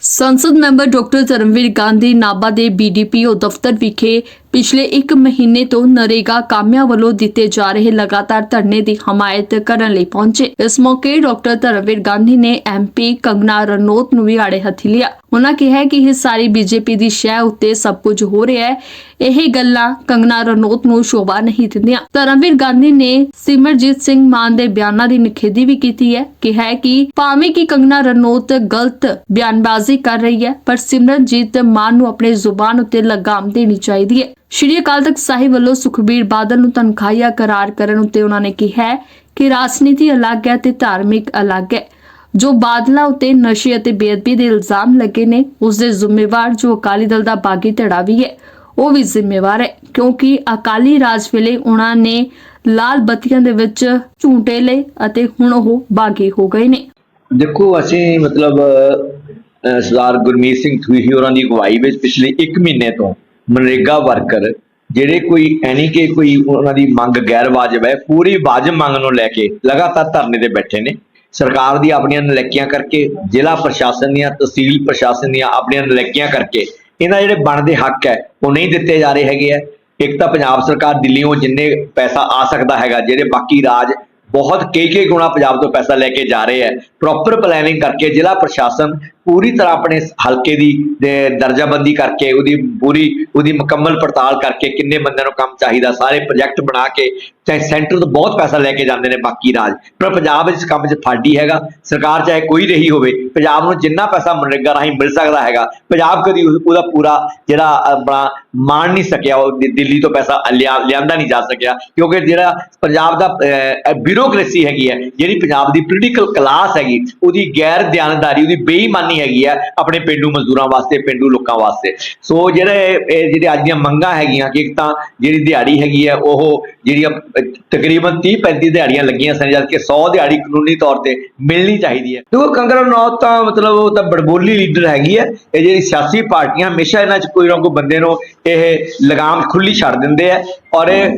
ਸੰਸਦ member doctor Dharamvir Gandhi Nabha ਦੇ BDPO ਦਫ਼ਤਰ ਵਿਖੇ ਪਿਛਲੇ 1 ਮਹੀਨੇ ਤੋਂ ਨਰੇਗਾ ਕਾਮਿਆਂ ਵੱਲੋਂ ਦਿੱਤੇ ਜਾ ਰਹੇ ਲਗਾਤਾਰ ਧਰਨੇ ਦੀ ਹਮਾਇਤ ਕਰਨ ਲਈ ਪਹੁੰਚੇ। ਇਸ ਮੌਕੇ ਡਾਕਟਰ ਧਰਮਵੀਰ ਗਾਂਧੀ ਨੇ ਐਮਪੀ ਕੰਗਨਾ ਰਣੌਤ ਨੂੰ ਵੀ ਆੜੇ ਹੱਥੀ ਲਿਆ। ਉਹਨਾਂ ਕਿਹਾ ਕਿ ਇਹ ਸਾਰੀ ਬੀਜੇਪੀ ਦੀ ਸ਼ੈ ਉੱਤੇ ਸਭ ਕੁਝ ਹੋ ਰਿਹਾ ਹੈ। ਇਹ ਗੱਲਾਂ ਕੰਗਨਾ ਰਣੌਤ ਨੂੰ ਸ਼ੋਭਾ ਨਹੀਂ ਦਿੰਦੀਆਂ। ਧਰਮਵੀਰ ਗਾਂਧੀ ਨੇ ਸਿਮਰਜੀਤ ਸਿੰਘ ਮਾਨ ਦੇ ਬਿਆਨਾਂ ਦੀ ਨਿਖੇਧੀ ਵੀ ਕੀਤੀ ਹੈ। ਕਿਹਾ ਹੈ ਕਿ ਭਾਵੇਂ ਕਿ ਕੰਗਨਾ ਰਣੌਤ ਗਲਤ ਬਿਆਨਬਾਜ਼ੀ ਕਰ ਰਹੀ ਹੈ, ਪਰ ਸਿਮਰਨਜੀਤ ਮਾਨ ਨੂੰ ਆਪਣੇ ਜ਼ੁਬਾਨ ਉੱਤੇ ਲਗਾਮ ਦੇਣੀ ਚਾਹੀਦੀ ਹੈ। ਸ਼੍ਰੀ ਅਕਾਲ ਤਖਤ ਸਾਹਿਬ ਵੱਲੋਂ ਸੁਖਬੀਰ ਬਾਦਲ ਨੂੰ ਤਨਖਾਹੀਆ ਕਰਾਰ ਕਰਨ ਉੱਤੇ ਉਹਨਾਂ ਨੇ ਕਿਹਾ ਕਿ ਰਾਜਨੀਤੀ ਅਲੱਗ ਹੈ ਤੇ ਧਾਰਮਿਕ ਅਲੱਗ ਹੈ। ਜੋ ਬਾਦਲਾਂ ਉੱਤੇ ਨਸ਼ੇ ਅਤੇ ਬੇਅਦਬੀ ਦੇ ਇਲਜ਼ਾਮ ਲੱਗੇ ਨੇ ਉਸ ਦੇ ਜ਼ਿੰਮੇਵਾਰ ਜੋ ਅਕਾਲੀ ਦਲ ਦਾ ਬਾਗੀ ਧੜਾ ਵੀ ਹੈ, ਉਹ ਵੀ ਜ਼ਿੰਮੇਵਾਰ ਹੈ, ਕਿਉਂਕਿ ਅਕਾਲੀ ਰਾਜ ਵੇਲੇ ਉਹਨਾਂ ਨੇ ਲਾਲ ਬੱਤੀਆਂ ਦੇ ਵਿੱਚ ਝੂਟੇ ਲਏ ਅਤੇ ਹੁਣ ਉਹ ਬਾਗੀ ਹੋ ਗਏ ਨੇ। ਦੇਖੋ, ਅਸੀਂ ਮਤਲਬ ਸਰਦਾਰ ਗੁਰਮੀਤ ਸਿੰਘ ਥੂਹੀ ਹੋਰਾਂ ਦੀ ਅਗਵਾਈ ਵਿੱਚ ਪਿਛਲੇ 1 ਮਹੀਨੇ ਤੋਂ ਮਨਰੇਗਾ ਵਰਕਰ, ਜਿਹੜੇ ਕੋਈ ਐਨੀ ਕਿ ਕੋਈ ਉਹਨਾਂ ਦੀ ਮੰਗ, ਗੈਰ ਵਾਜਬ ਹੈ, ਪੂਰੀ ਵਾਜਬ ਮੰਗ ਨੂੰ ਲੈ ਕੇ ਲਗਾਤਾਰ ਧਰਨੇ ਤੇ ਬੈਠੇ ਨੇ। ਸਰਕਾਰ ਦੀ ਆਪਣੀਆਂ ਨਲੈਕੀਆਂ ਕਰਕੇ, ਜ਼ਿਲ੍ਹਾ ਪ੍ਰਸ਼ਾਸਨ ਦੀਆਂ, ਤਹਿਸੀਲ ਪ੍ਰਸ਼ਾਸਨ ਦੀਆਂ ਆਪਣੀਆਂ ਨਲੈਕੀਆਂ ਕਰਕੇ, ਇਹਨਾਂ ਜਿਹੜੇ ਬਣਦੇ ਹੱਕ ਹੈ, ਉਹ ਨਹੀਂ ਦਿੱਤੇ ਜਾ ਰਹੇ ਹੈਗੇ ਆ ਇੱਕ ਤਾਂ ਪੰਜਾਬ ਸਰਕਾਰ ਦਿੱਲੀੋਂ ਜਿੰਨੇ ਪੈਸਾ ਆ ਸਕਦਾ ਹੈਗਾ, ਜਿਹੜੇ ਬਾਕੀ ਰਾਜ ਬਹੁਤ ਕਈ ਕਈ ਗੁਣਾ ਪੰਜਾਬ ਤੋਂ ਪੈਸਾ ਲੈ ਕੇ ਜਾ ਰਹੇ ਹੈ। ਪ੍ਰੋਪਰ ਪਲੈਨਿੰਗ ਕਰਕੇ ਜ਼ਿਲ੍ਹਾ ਪ੍ਰਸ਼ਾਸਨ ਪੂਰੀ ਤਰ੍ਹਾਂ ਆਪਣੇ ਹਲਕੇ ਦੀ ਦਰਜਾਬੰਦੀ ਕਰਕੇ, ਉਹਦੀ ਪੂਰੀ, ਉਹਦੀ ਮੁਕੰਮਲ ਪੜਤਾਲ ਕਰਕੇ ਕਿੰਨੇ ਬੰਦਿਆਂ ਨੂੰ ਕੰਮ ਚਾਹੀਦਾ, ਸਾਰੇ ਪ੍ਰੋਜੈਕਟ ਬਣਾ ਕੇ, ਚਾਹੇ ਸੈਂਟਰ ਤੋਂ ਬਹੁਤ ਪੈਸਾ ਲੈ ਕੇ ਜਾਂਦੇ ਨੇ ਬਾਕੀ ਰਾਜ। ਪਰ ਪੰਜਾਬ ਇਸ ਕੰਮ 'ਚ ਫਾਡੀ ਹੈਗਾ। ਸਰਕਾਰ ਚਾਹੇ ਕੋਈ ਰਹੀ ਹੋਵੇ, ਪੰਜਾਬ ਨੂੰ ਜਿੰਨਾ ਪੈਸਾ ਮਨਰੇਗਾ ਰਾਹੀਂ ਮਿਲ ਸਕਦਾ ਹੈਗਾ। ਪੰਜਾਬ ਕਦੀ ਉਹਦਾ ਪੂਰਾ ਜਿਹੜਾ ਆਪਣਾ ਮਾਣ ਨਹੀਂ ਸਕਿਆ, ਉਹ ਦਿੱਲੀ ਤੋਂ ਪੈਸਾ ਲਿਆ, ਲਿਆਂਦਾ ਨਹੀਂ ਜਾ ਸਕਿਆ। ਕਿਉਂਕਿ ਜਿਹੜਾ ਪੰਜਾਬ ਦਾ ਬਿਊਰੋਕ੍ਰੇਸੀ ਹੈਗੀ ਹੈ, ਜਿਹੜੀ ਪੰਜਾਬ ਦੀ ਪੋਲੀਟੀਕਲ ਕਲਾਸ ਹੈਗੀ, ਉਹਦੀ ਗੈਰ ਧਿਆਨਦਾਰੀ ਉਹਦੀ ਬੇਈਮਾਨੀ ਹੈਗੀ ਹੈ ਆਪਣੇ ਪਿੰਡੂ ਮਜ਼ਦੂਰਾਂ ਵਾਸਤੇ, ਪਿੰਡੂ ਲੋਕਾਂ ਵਾਸਤੇ। ਸੋ ਜਿਹੜੇ ਇਹ ਜਿਹੜੇ ਅੱਜ ਦੀਆਂ ਮੰਗਾਂ ਹੈਗੀਆਂ, ਕਿ ਇੱਕ ਤਾਂ ਜਿਹੜੀ ਦਿਹਾੜੀ ਹੈਗੀ ਹੈ ਉਹ ਜਿਹੜੀਆਂ ਤਕਰੀਬਨ 30 35 ਦਿਹਾੜੀਆਂ ਲੱਗੀਆਂ ਸਨ ਜਦ ਕਿ 100 ਦਿਹਾੜੀ ਕਾਨੂੰਨੀ ਤੌਰ ਤੇ ਮਿਲਣੀ ਚਾਹੀਦੀ ਹੈ। ਦੇਖੋ ਕੰਗਨਾ ਰਣੌਤ ਤਾਂ ਮਤਲਬ ਉਹ ਤਾਂ ਬੜਬੋਲੀ ਲੀਡਰ ਹੈਗੀ ਹੈ ਇਹ ਜਿਹੜੀ ਸਿਆਸੀ ਪਾਰਟੀਆਂ ਹਮੇਸ਼ਾ ਇਹਨਾਂ 'ਚ ਕੋਈ ਨਾ ਕੋਈ ਬੰਦੇ ਨੂੰ ਇਹ ਲਗਾਮ ਖੁੱਲੀ ਛੱਡ ਦਿੰਦੇ ਆ। ਔਰ ਇਹ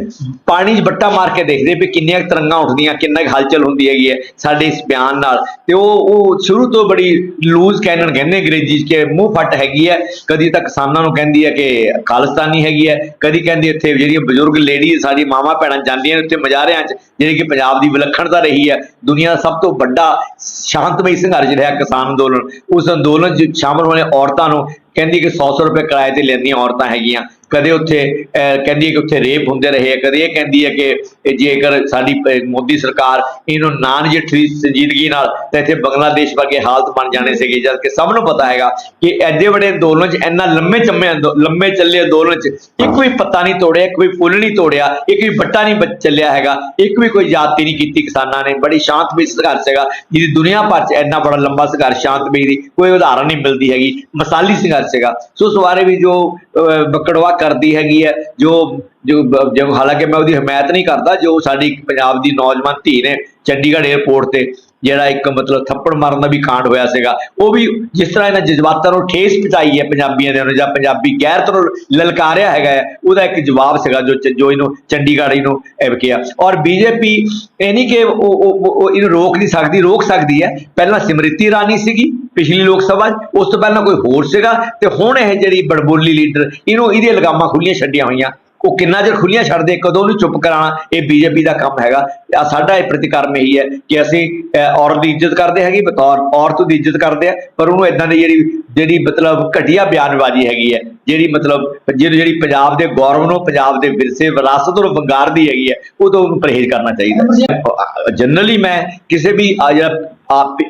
ਪਾਣੀ 'ਚ ਬੱਟਾ ਮਾਰ ਕੇ ਦੇਖਦੇ ਵੀ ਕਿੰਨੀਆਂ ਕੁ ਤਰੰਗਾਂ ਉੱਠਦੀਆਂ, ਕਿੰਨਾ ਕੁ ਹਲਚਲ ਹੁੰਦੀ ਹੈਗੀ ਹੈ ਸਾਡੇ ਇਸ ਬਿਆਨ ਨਾਲ। ਤੇ ਉਹ ਉਹ ਸ਼ੁਰੂ ਤੋਂ ਬੜੀ ਲੂਜ਼ ਕੈਨਨ ਕਹਿੰਦੇ ਅੰਗਰੇਜ਼ੀ 'ਚ ਮੂੰਹ ਫੱਟ ਹੈਗੀ ਹੈ ਕਦੀ ਤਾਂ ਕਿਸਾਨਾਂ ਨੂੰ ਕਹਿੰਦੀ ਹੈ ਕਿ ਖਾਲਿਸਤਾਨੀ ਹੈਗੀ ਹੈ ਕਦੀ ਕਹਿੰਦੀ ਇੱਥੇ ਜਿਹੜੀਆਂ ਬਜ਼ੁਰਗ ਲੇਡੀ ਸਾਡੀ ਮਾਵਾਂ ਭੈਣਾਂ ਜਾਂਦੀਆਂ ਨੇ ਉੱਥੇ ਮਜ਼ਾਰਿਆਂ 'ਚ, ਜਿਹੜੀ ਕਿ ਪੰਜਾਬ ਦੀ ਵਿਲੱਖਣਤਾ ਰਹੀ ਹੈ ਦੁਨੀਆ ਦਾ ਸਭ ਤੋਂ ਵੱਡਾ ਸ਼ਾਂਤਮਈ ਸੰਘਰਸ਼ ਰਿਹਾ ਕਿਸਾਨ ਅੰਦੋਲਨ, ਉਸ ਅੰਦੋਲਨ 'ਚ ਸ਼ਾਮਲ ਹੋਣੇ ਔਰਤਾਂ ਨੂੰ ਕਹਿੰਦੀ ਕਿ 100-100 ਰੁਪਏ ਕਿਰਾਏ ਤੇ ਲੈਂਦੀਆਂ ਔਰਤਾਂ ਹੈਗੀਆਂ ਕਦੇ ਉੱਥੇ ਅਹ, ਕਹਿੰਦੀ ਹੈ ਕਿ ਉੱਥੇ ਰੇਪ ਹੁੰਦੇ ਰਹੇ ਆ, ਕਦੇ ਇਹ ਕਹਿੰਦੀ ਹੈ ਕਿ ਜੇਕਰ ਸਾਡੀ ਮੋਦੀ ਸਰਕਾਰ ਇਹਨੂੰ ਨਾ ਨਜਿੱਠੀ ਸੰਜੀਦਗੀ ਨਾਲ ਤਾਂ ਇੱਥੇ ਬੰਗਲਾਦੇਸ਼ ਵਰਗੇ ਹਾਲਤ ਬਣ ਜਾਣੇ ਸੀਗੇ ਜਦ ਕਿ ਸਭ ਨੂੰ ਪਤਾ ਹੈਗਾ ਕਿ ਐਡੇ ਵੱਡੇ ਅੰਦੋਲਨ 'ਚ ਇੰਨਾ ਲੰਮੇ ਚੰਮੇ ਅੰਦੋ- ਲੰਮੇ ਚੱਲੇ ਅੰਦੋਲਨ 'ਚ ਇੱਕ ਵੀ ਪੱਤਾ ਨਹੀਂ ਤੋੜਿਆ ਇੱਕ ਵੀ ਫੁੱਲ ਨਹੀਂ ਤੋੜਿਆ ਇੱਕ ਵੀ ਬੱਟਾ ਨਹੀਂ ਬ- ਚੱਲਿਆ ਹੈਗਾ ਇੱਕ ਵੀ ਕੋਈ ਜਾਤੀ ਨਹੀਂ ਕੀਤੀ ਕਿਸਾਨਾਂ ਨੇ ਬੜੀ ਸ਼ਾਂਤਮਈ ਸੰਘਰਸ਼ ਹੈਗਾ ਜਿਹਦੀ ਦੁਨੀਆ ਭਰ 'ਚ ਇੰਨਾ ਬੜਾ ਲੰਬਾ ਸੰਘਰਸ਼ ਸ਼ਾਂਤਮਈ ਦੀ ਕੋਈ ਉਦਾਹਰਨ ਨਹੀਂ ਮਿਲਦੀ ਹੈਗੀ ਮਸਾਲੀ ਸੰਘਰਸ਼ ਹੈਗਾ ਸੋ ਉਸ ਬਾਰੇ ਵੀ ਜੋ ਅਹ, ਬਕੜਵਾ ਕਰਦੀ ਹੈਗੀ ਹੈ, ਜੋ ਜੋ ਹਾਲਾਂਕਿ ਮੈਂ ਉਹਦੀ ਹਮਾਇਤ ਨਹੀਂ ਕਰਦਾ, ਜੋ ਸਾਡੀ ਪੰਜਾਬ ਦੀ ਨੌਜਵਾਨ ਧੀ ਨੇ ਚੰਡੀਗੜ੍ਹ 에ਅਰਪੋਰਟ ਤੇ ਜਿਹੜਾ ਇੱਕ ਮਤਲਬ ਥੱਪੜ ਮਾਰਨ ਦਾ ਵੀ ਕਾਂਡ ਹੋਇਆ ਸੀਗਾ ਉਹ ਵੀ ਜਿਸ ਤਰ੍ਹਾਂ ਇਹਨਾਂ ਜਜ਼ਬਾਤਾਂ ਨੂੰ ਠੇਸ ਪਹੁੰਚਾਈ ਹੈ ਪੰਜਾਬੀਆਂ ਦੇ ਨੂੰ ਜਾਂ ਪੰਜਾਬੀ ਗੈਰਤ ਨੂੰ ਲਲਕਾਰਿਆ ਹੈਗਾ ਹੈ, ਉਹਦਾ ਇੱਕ ਜਵਾਬ ਸੀਗਾ ਜੋ ਜੋ ਇਹਨੂੰ ਚੰਡੀਗੜ੍ਹ ਇਹਨੂੰ ਇਹ ਕਿਹਾ। ਔਰ ਬੀਜੇਪੀ ਇਹ ਨਹੀਂ ਕਿ ਉਹ ਇਹਨੂੰ ਰੋਕ ਨਹੀਂ ਸਕਦੀ ਰੋਕ ਸਕਦੀ ਹੈ। ਪਹਿਲਾਂ ਸਿਮ੍ਰਿਤੀ ਇਰਾਨੀ ਸੀਗੀ ਪਿਛਲੀ ਲੋਕ ਸਭਾ 'ਚ, ਉਸ ਤੋਂ ਪਹਿਲਾਂ ਕੋਈ ਹੋਰ ਸੀਗਾ ਤੇ ਹੁਣ ਇਹ ਜਿਹੜੀ ਬੜਬੋਲੀ ਲੀਡਰ ਇਹਨੂੰ ਇਹਦੀਆਂ ਲਗਾਮਾਂ ਖੁੱਲੀਆਂ ਛੱਡੀਆਂ ਹੋਈਆਂ। ਉਹ ਕਿੰਨਾ ਚਿਰ ਖੁੱਲੀਆਂ ਛੱਡਦੇ ਕਦੋਂ ਉਹਨੂੰ ਚੁੱਪ ਕਰਾਉਣਾ ਇਹ ਬੀਜੇਪੀ ਦਾ ਕੰਮ ਹੈਗਾ। ਆ ਸਾਡਾ ਇਹ ਪ੍ਰਤੀਕਰਮ ਇਹੀ ਹੈ ਕਿ ਅਸੀਂ ਔਰਤ ਦੀ ਇੱਜ਼ਤ ਕਰਦੇ ਹੈਗੇ, ਬਤੌਰ ਔਰਤ ਦੀ ਇੱਜ਼ਤ ਕਰਦੇ ਆ, ਪਰ ਉਹਨੂੰ ਇਦਾਂ ਦੀ ਜਿਹੜੀ ਜਿਹੜੀ ਮਤਲਬ ਘਟੀਆ ਬਿਆਨਬਾਜ਼ੀ ਹੈਗੀ ਹੈ, ਜਿਹੜੀ ਮਤਲਬ ਜਿਹੜੀ ਜਿਹੜੀ ਪੰਜਾਬ ਦੇ ਗੌਰਵ ਨੂੰ, ਪੰਜਾਬ ਦੇ ਵਿਰਸੇ, ਵਿਰਾਸਤ ਨੂੰ ਵੰਗਾਰਦੀ ਹੈਗੀ ਹੈ, ਉਹ ਤੋਂ ਉਹਨੂੰ ਪਰਹੇਜ਼ ਕਰਨਾ ਚਾਹੀਦਾ। ਜਨਰਲੀ ਮੈਂ ਕਿਸੇ ਵੀ ਜਿਹੜਾ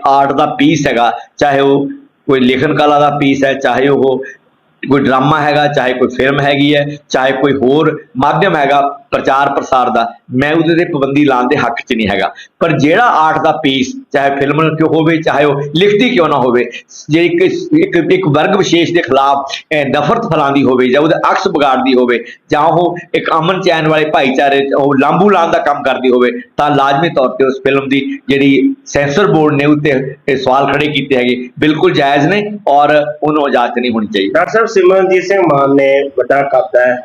ਆਰਟ ਦਾ ਪੀਸ ਹੈਗਾ, ਚਾਹੇ ਉਹ ਕੋਈ ਲੇਖਨ ਕਲਾ ਦਾ ਪੀਸ ਹੈ, ਚਾਹੇ ਉਹ ਕੋਈ ਡਰਾਮਾ ਹੈਗਾ, ਚਾਹੇ ਕੋਈ ਫਿਲਮ ਹੈਗੀ ਹੈ, ਚਾਹੇ ਕੋਈ ਹੋਰ ਮਾਧਿਅਮ ਹੈਗਾ ਪ੍ਰਚਾਰ ਪ੍ਰਸਾਰ ਦਾ, ਮੈਂ ਉਹਦੇ ਤੇ ਪਾਬੰਦੀ ਲਾਉਣ ਦੇ ਹੱਕ 'ਚ ਨਹੀਂ ਹੈਗਾ। ਪਰ ਜਿਹੜਾ ਆਰਟ ਦਾ ਪੀਸ ਚਾਹੇ ਫਿਲਮ ਕਿਉਂ ਹੋਵੇ, ਚਾਹੇ ਉਹ ਲਿਖਤੀ ਕਿਉਂ ਨਾ ਹੋਵੇ, ਜੇ ਇੱਕ ਇੱਕ ਇੱਕ ਵਰਗ ਵਿਸ਼ੇਸ਼ ਦੇ ਖਿਲਾਫ ਨਫ਼ਰਤ ਫੈਲਾਉਂਦੀ ਹੋਵੇ ਜਾਂ ਉਹਦੇ ਅਕਸ ਵਿਗਾੜਦੀ ਹੋਵੇ, ਜਾਂ ਉਹ ਇੱਕ ਅਮਨ ਚੈਨ ਵਾਲੇ ਭਾਈਚਾਰੇ ਉਹ ਲਾਂਬੂ ਲਾਉਣ ਦਾ ਕੰਮ ਕਰਦੀ ਹੋਵੇ, ਤਾਂ ਲਾਜ਼ਮੀ ਤੌਰ ਤੇ ਉਸ ਫਿਲਮ ਦੀ ਜਿਹੜੀ ਸੈਂਸਰ ਬੋਰਡ ਨੇ ਉੱਤੇ ਇਹ ਸਵਾਲ ਖੜੇ ਕੀਤੇ ਹੈਗੇ। ਬਿਲਕੁਲ ਜਾਇਜ਼ ਨੇ ਔਰ ਉਹਨੂੰ ਇਜਾਜ਼ਤ ਨਹੀਂ ਹੋਣੀ ਚਾਹੀਦੀ। ਡਾਕਟਰ ਸਾਹਿਬ ਸਿਮਰਨਜੀਤ ਸਿੰਘ ਮਾਨ ਨੇ ਵੱਡਾ ਕੱਦ ਹੈ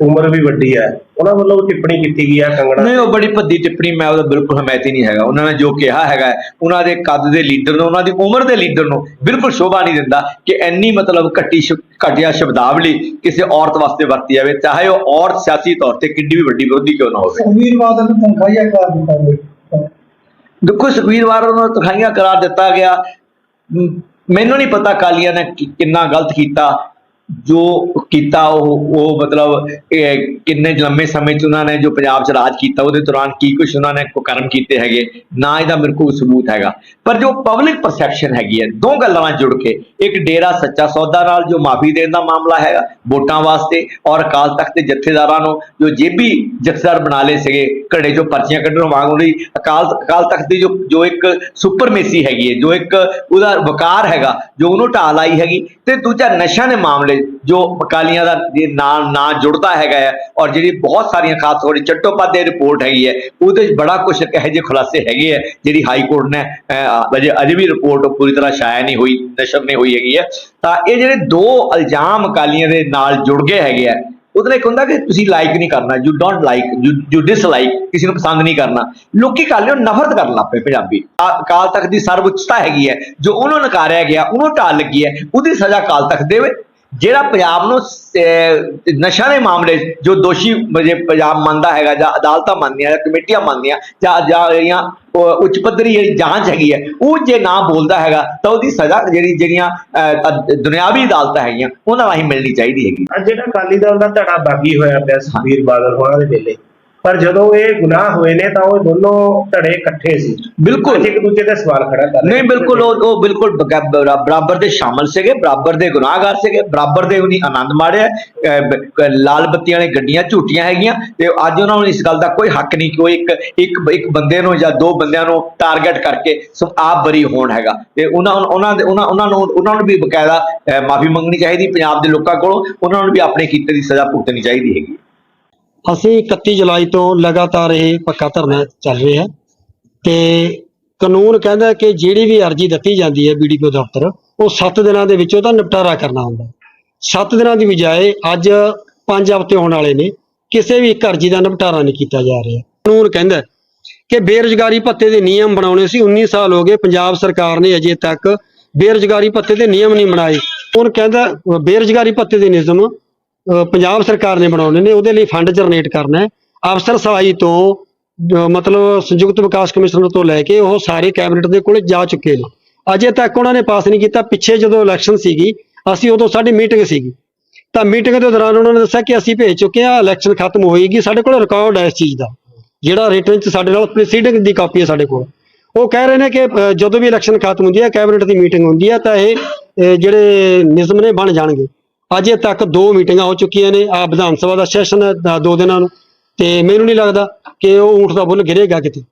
ਉਮਰ ਵੀ ਵੱਡੀ ਹੈ। ਉਹਨਾਂ ਵੱਲੋਂ ਟਿੱਪਣੀ ਕੀਤੀ ਗਈ ਹੈ ਕੰਗਣਾ ਨਹੀਂ ਉਹ ਬੜੀ ਭੱਦੀ ਟਿੱਪਣੀ ਮੈਂ ਉਹਦਾ ਬਿਲਕੁਲ ਹਮਾਇਤੀ ਨਹੀਂ ਹੈਗਾ। ਉਹਨਾਂ ਨੇ ਜੋ ਕਿਹਾ ਹੈਗਾ ਉਹਨਾਂ ਦੇ ਕੱਦ ਦੇ ਲੀਡਰ ਨੂੰ ਉਹਨਾਂ ਦੀ ਉਮਰ ਦੇ ਲੀਡਰ ਨੂੰ ਬਿਲਕੁਲ ਸ਼ੋਭਾ ਨਹੀਂ ਦਿੰਦਾ ਕਿ ਇੰਨੀ ਮਤਲਬ ਘੱਟੀ ਘਟੀਆ ਸ਼ਬਦਾਵਲੀ ਕਿਸੇ ਔਰਤ ਵਾਸਤੇ ਵਰਤੀ ਜਾਵੇ। ਚਾਹੇ ਉਹ ਔਰਤ ਸਿਆਸੀ ਤੌਰ ਤੇ ਕਿੰਨੀ ਵੀ ਵੱਡੀ ਵਿਰੋਧੀ ਕਿਉਂ ਨਾ ਹੋਵੇ। ਸੁਖਬੀਰ ਬਾਦਲ ਨੂੰ ਤਨਖਾਹੀਆ ਕਰ ਦਿੱਤਾ ਦੇਖੋ ਸੁਖਬੀਰ ਬਾਦਲ ਨੂੰ ਤਖਾਈਆਂ ਕਰਾਰ ਦਿੱਤਾ ਗਿਆ। ਮੈਨੂੰ ਨਹੀਂ ਪਤਾ ਕਾਲੀਆਂ ਨੇ ਕਿੰਨਾ ਗਲਤ ਕੀਤਾ। ਜੋ ਕੀਤਾ ਉਹ ਉਹ ਮਤਲਬ ਕਿੰਨੇ ਲੰਮੇ ਸਮੇਂ ਚ ਉਹਨਾਂ ਨੇ ਜੋ ਪੰਜਾਬ ਚ ਰਾਜ ਕੀਤਾ, ਉਹਦੇ ਦੌਰਾਨ ਕੀ ਕੁਝ ਉਹਨਾਂ ਨੇ ਕੁਕਰਮ ਕੀਤੇ ਹੈਗੇ, ਨਾ ਇਹਦਾ ਮੇਰੇ ਕੋਲ ਸਬੂਤ ਹੈਗਾ। ਪਰ ਜੋ ਪਬਲਿਕ ਪਰਸੈਪਸ਼ਨ ਹੈਗੀ ਹੈ, ਦੋ ਗੱਲਾਂ ਨਾਲ ਜੁੜ ਕੇ, ਇੱਕ ਡੇਰਾ ਸੱਚਾ ਸੌਦਾ ਨਾਲ ਜੋ ਮਾਫੀ ਦੇਣ ਦਾ ਮਾਮਲਾ ਹੈਗਾ, ਵੋਟਾਂ ਵਾਸਤੇ, ਔਰ ਅਕਾਲ ਤਖਤ ਦੇ ਜਥੇਦਾਰਾਂ ਨੂੰ ਜੋ ਜੇਬੀ ਜਥੇਦਾਰ ਬਣਾ ਲਏ ਸੀਗੇ, ਘੜੇ ਜੋ ਪਰਚੀਆਂ ਕੱਢਣ ਵਾਂਗ ਲਈ ਅਕਾਲ ਅਕਾਲ ਤਖਤ ਦੀ ਜੋ ਜੋ ਇੱਕ ਸੁਪਰਮੇਸੀ ਹੈਗੀ ਹੈ, ਜੋ ਇੱਕ ਉਹਦਾ ਵਕਾਰ ਹੈਗਾ, ਜੋ ਉਹਨੂੰ ਢਾਹ ਲਾਈ ਹੈਗੀ, ਤੇ ਦੂਜਾ ਨਸ਼ਿਆਂ ਦੇ ਮਾਮਲੇ ਜੋ ਅਕਾਲੀਆਂ ਦਾ ਜੇ ਨਾਂ ਨਾਂ ਜੁੜਦਾ ਹੈਗਾ ਹੈ ਔਰ ਜਿਹੜੀ ਬਹੁਤ ਸਾਰੀਆਂ ਖਾਸ ਤੌਰ ਤੇ ਚੱਟੋਪਾਧਿਆਏ ਰਿਪੋਰਟ ਹੈਗੀ ਹੈ, ਉਹਦੇ ਵਿੱਚ ਬੜਾ ਕੁਝ ਇਹੋ ਜਿਹੇ ਖੁਲਾਸੇ ਹੈਗੇ ਹੈ ਜਿਹੜੀ ਹਾਈ ਕੋਰਟ ਨੇ ਅਜੇ ਅਜੇ ਵੀ ਰਿਪੋਰਟ ਪੂਰੀ ਤਰ੍ਹਾਂ ਸ਼ਾਇਆ ਨਹੀਂ ਹੋਈ, ਨਸ਼ਰ ਨਹੀਂ ਹੋਈ ਹੈਗੀ ਹੈ ਤਾਂ ਇਹ ਜਿਹੜੇ ਦੋ ਇਲਜ਼ਾਮ ਅਕਾਲੀਆਂ ਦੇ ਨਾਲ ਜੁੜ ਗਏ ਹੈਗੇ ਆ, ਉਹਦੇ ਨਾਲ ਇੱਕ ਹੁੰਦਾ ਕਿ ਤੁਸੀਂ ਲਾਈਕ ਨਹੀਂ ਕਰਨਾ you don't like you dislike ਕਿਸੇ ਨੂੰ ਪਸੰਦ ਨਹੀਂ ਕਰਨਾ। ਲੋਕੀ ਕਾਲੇ ਨੂੰ ਨਫ਼ਰਤ ਕਰਨ ਲੱਗ ਪਏ ਪੰਜਾਬੀ। ਆ- ਅਕਾਲ ਤਖਤ ਦੀ ਸਰਵਉੱਚਤਾ ਹੈਗੀ ਹੈ, ਜੋ ਉਹਨੂੰ ਨਕਾਰਿਆ ਗਿਆ, ਉਹਨੂੰ ਢਾਲ ਲੱਗੀ ਹੈ, ਉਹਦੀ ਸਜ਼ਾ ਅਕਾਲ ਤਖਤ ਦੇਵੇ। ਜਿਹੜਾ ਪੰਜਾਬ ਨੂੰ ਅਹ, ਨਸ਼ਾ ਦੇ ਮਾਮਲੇ ਜੋ ਦੋਸ਼ੀ ਜੇ ਪੰਜਾਬ ਮੰਨਦਾ ਹੈਗਾ ਜਾਂ ਅਦਾਲਤਾਂ ਮੰਨਦੀਆਂ ਜਾਂ ਕਮੇਟੀਆਂ ਮੰਨਦੀਆਂ ਜਾਂ ਜਾਂ ਜਿਹੜੀਆਂ ਉੱਚ ਪੱਧਰੀ ਜਿਹੜੀ ਜਾਂਚ ਹੈਗੀ ਹੈ ਉਹ ਜੇ ਨਾ ਬੋਲਦਾ ਹੈਗਾ ਤਾਂ ਉਹਦੀ ਸਜ਼ਾ ਜਿਹੜੀ ਜਿਹੜੀਆਂ ਦੁਨਿਆਵੀ ਅਦਾਲਤਾਂ ਹੈਗੀਆਂ ਉਹਨਾਂ ਰਾਹੀਂ ਮਿਲਣੀ ਚਾਹੀਦੀ ਹੈਗੀ। ਜਿਹੜਾ ਅਕਾਲੀ ਦਲ ਦਾ ਧੜਾ ਬਾਗੀ ਹੋਇਆ ਪਿਆ ਸੁਖਬੀਰ ਬਾਦਲ ਹੋਣਾ ਦੇ ਵੇਲੇ ਪਰ ਜਦੋਂ ਇਹ ਗੁਨਾਹ ਹੋਏ ਨੇ ਤਾਂ ਉਹ ਦੋਨੋਂ ਧੜੇ ਇਕੱਠੇ ਸੀ। ਬਿਲਕੁਲ। ਇੱਕ ਦੂਜੇ ਤੇ ਸਵਾਲ ਖੜਾ ਕਰ ਨਹੀਂ। ਬਿਲਕੁਲ ਉਹ ਉਹ ਬਿਲਕੁਲ ਬਰਾਬਰ ਦੇ ਸ਼ਾਮਲ ਸੀਗੇ ਬਰਾਬਰ ਦੇ ਗੁਨਾਹਗਾਰ ਸੀਗੇ ਬਰਾਬਰ ਦੇ ਉਹਨੀ ਆਨੰਦ ਮਾੜਿਆ ਲਾਲ ਬੱਤੀਆਂ ਵਾਲੀ ਗੱਡੀਆਂ ਝੂਟੀਆਂ ਹੈਗੀਆਂ ਤੇ ਅੱਜ ਉਹਨਾਂ ਨੂੰ ਇਸ ਗੱਲ ਦਾ ਕੋਈ ਹੱਕ ਨਹੀਂ ਕਿ ਉਹ ਇੱਕ ਇੱਕ ਇੱਕ ਬੰਦੇ ਨੂੰ ਜਾਂ ਦੋ ਬੰਦਿਆਂ ਨੂੰ ਟਾਰਗੇਟ ਕਰਕੇ ਆਪ ਬਰੀ ਹੋਣ ਹੈਗਾ। ਤੇ ਉਹਨਾਂ ਉਹਨਾਂ ਦੇ ਉਹਨਾਂ ਉਹਨਾਂ ਨੂੰ ਉਹਨਾਂ ਨੂੰ ਵੀ ਬਕਾਇਦਾ ਮਾਫੀ ਮੰਗਣੀ ਚਾਹੀਦੀ ਪੰਜਾਬ ਦੇ ਲੋਕਾਂ ਕੋਲੋਂ ਉਹਨਾਂ ਨੂੰ ਵੀ ਆਪਣੇ ਕੀਤੇ ਦੀ ਸਜ਼ਾ ਭੁਗਤਣੀ ਚਾਹੀਦੀ ਹੈਗੀ। ਅਸੀਂ 31 ਜੁਲਾਈ ਤੋਂ ਲਗਾਤਾਰ ਇਹ ਪੱਕਾ ਧਰਨਾ ਚੱਲ ਰਿਹਾ ਤੇ ਕਾਨੂੰਨ ਕਹਿੰਦਾ ਕਿ ਜਿਹੜੀ ਵੀ ਅਰਜੀ ਦਿੱਤੀ ਜਾਂਦੀ ਹੈ ਬੀਡੀਪੀਓ ਦਫ਼ਤਰ, ਉਹ 7 ਦਿਨਾਂ ਦੇ ਵਿੱਚ ਉਹਦਾ ਨਿਪਟਾਰਾ ਕਰਨਾ ਹੁੰਦਾ 7 ਦਿਨਾਂ ਦੀ ਬਜਾਏ ਅੱਜ 5 ਹਫ਼ਤੇ ਹੋਣ ਵਾਲੇ ਨੇ, ਕਿਸੇ ਵੀ ਇੱਕ ਅਰਜੀ ਦਾ ਨਿਪਟਾਰਾ ਨਹੀਂ ਕੀਤਾ ਜਾ ਰਿਹਾ। ਕਾਨੂੰਨ ਕਹਿੰਦਾ ਕਿ ਬੇਰੁਜ਼ਗਾਰੀ ਭੱਤੇ ਦੇ ਨਿਯਮ ਬਣਾਉਣੇ ਸੀ 19 ਸਾਲ ਹੋ ਗਏ ਪੰਜਾਬ ਸਰਕਾਰ ਨੇ ਅਜੇ ਤੱਕ ਬੇਰੁਜ਼ਗਾਰੀ ਭੱਤੇ ਦੇ ਨਿਯਮ ਨਹੀਂ ਬਣਾਏ। ਹੁਣ ਕਹਿੰਦਾ ਅਹ ਬੇਰੁਜ਼ਗਾਰੀ ਭੱਤੇ ਦੇ ਨਿਯਮ ਪੰਜਾਬ ਸਰਕਾਰ ਨੇ ਬਣਾਉਣੇ ਨੇ, ਉਹਦੇ ਲਈ ਫੰਡ ਜਨਰੇਟ ਕਰਨਾ ਹੈ। ਅਫਸਰ ਸਲਾਈ ਤੋਂ ਮਤਲਬ ਸੰਯੁਕਤ ਵਿਕਾਸ ਕਮਿਸ਼ਨਰ ਤੋਂ ਲੈ ਕੇ ਉਹ ਸਾਰੇ ਕੈਬਨਿਟ ਦੇ ਕੋਲੇ ਜਾ ਚੁੱਕੇ ਨੇ। ਅਜੇ ਤੱਕ ਉਹਨਾਂ ਨੇ ਪਾਸ ਨਹੀਂ ਕੀਤਾ, ਪਿੱਛੇ ਜਦੋਂ ਇਲੈਕਸ਼ਨ ਸੀਗੀ, ਅਸੀਂ ਉਦੋਂ ਸਾਡੀ ਮੀਟਿੰਗ ਸੀਗੀ। ਤਾਂ ਮੀਟਿੰਗ ਦੇ ਦੌਰਾਨ ਉਹਨਾਂ ਨੇ ਦੱਸਿਆ ਕਿ ਅਸੀਂ ਭੇਜ ਚੁੱਕੇ ਹਾਂ ਇਲੈਕਸ਼ਨ ਖਤਮ ਹੋਏਗੀ, ਸਾਡੇ ਕੋਲ ਰਿਕਾਰਡ ਹੈ ਇਸ ਚੀਜ਼ ਦਾ, ਜਿਹੜਾ ਰਿਟਰਨ ਚ ਸਾਡੇ ਨਾਲ ਪ੍ਰੋਸੀਡਿੰਗ ਦੀ ਕਾਪੀ ਹੈ ਸਾਡੇ ਕੋਲ। ਉਹ ਕਹਿ ਰਹੇ ਨੇ ਕਿ ਜਦੋਂ ਵੀ ਇਲੈਕਸ਼ਨ ਖਤਮ ਹੁੰਦੀ ਹੈ ਕੈਬਨਿਟ ਦੀ ਮੀਟਿੰਗ ਹੁੰਦੀ ਹੈ, ਤਾਂ ਇਹ ਜਿਹੜੇ ਨਿਯਮ ਨੇ ਬਣ ਜਾਣਗੇ। ਅਜੇ ਤੱਕ ਦੋ ਮੀਟਿੰਗਾਂ ਹੋ ਚੁੱਕੀਆਂ ਨੇ ਆ ਵਿਧਾਨ ਸਭਾ ਦਾ ਸੈਸ਼ਨ ਹੈ ਦੋ ਦਿਨਾਂ ਨੂੰ। ਤੇ ਮੈਨੂੰ ਨਹੀਂ ਲੱਗਦਾ ਕਿ ਉਹ ਊਂਠ ਦਾ ਬੁੱਲ ਗਿਰੇਗਾ ਕਿਤੇ।